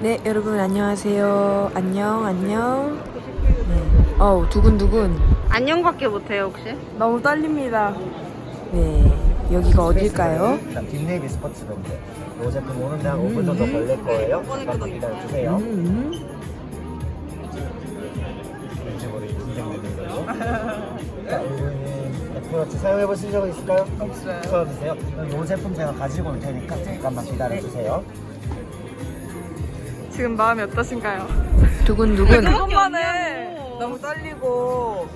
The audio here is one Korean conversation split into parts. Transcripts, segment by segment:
네, 여러분 안녕하세요. 안녕, 안녕. 네. 어우, 두근두근. 안녕밖에 못해요 혹시? 너무 떨립니다. 네, 여기가 어딜까요? 빅네이비 스포츠 밴드 이 제품 오는데 한 5분 정도 걸릴 거예요 잠깐만 기다려주세요 음, 이쪽으로 긴장되는 걸로 자, 이분은 애플워치 사용해보신 적은 있을까요? 없어요. 그럼 이 제품 제가 가지고 올 테니까 잠깐만 기다려주세요 지금 마음이 어떠신가요? 두근두근. 조금만에 너무 떨리고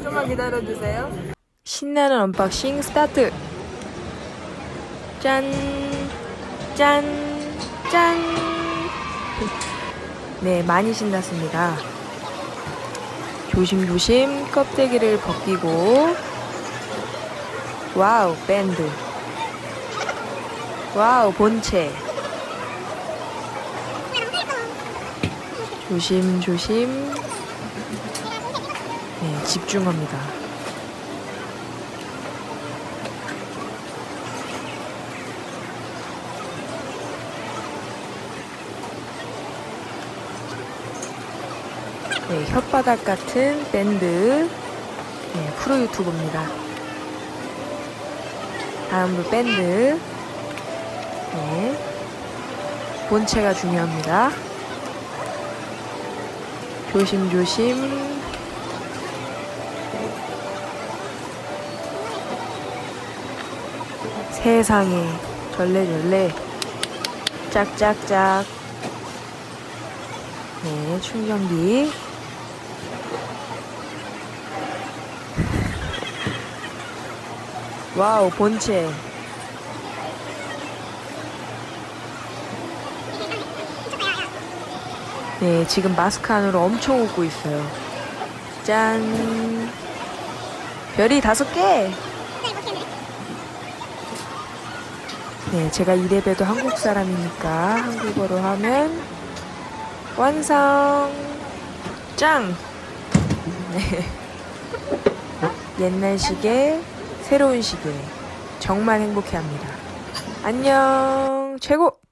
좀만 기다려주세요. 신나는 언박싱 스타트. 짠, 짠, 짠. 네, 많이 신났습니다. 조심조심 껍데기를 벗기고. 와우, 밴드. 와우, 본체. 조심조심. 네, 집중합니다. 네, 혓바닥 같은 밴드. 네, 프로 유튜버입니다. 다음으로 밴드. 네. 본체가 중요합니다. 조심조심. 세상에. 절레절레. 짝짝짝. 네 충전기. 와우 본체 네 지금 마스크 안으로 엄청 웃고 있어요 짠 별이 다섯 개 네, 제가 이래봬도 한국 사람이니까 한국어로 하면 완성! 짱! 네. 옛날 시계, 새로운 시계. 정말 행복해 합니다. 안녕! 최고!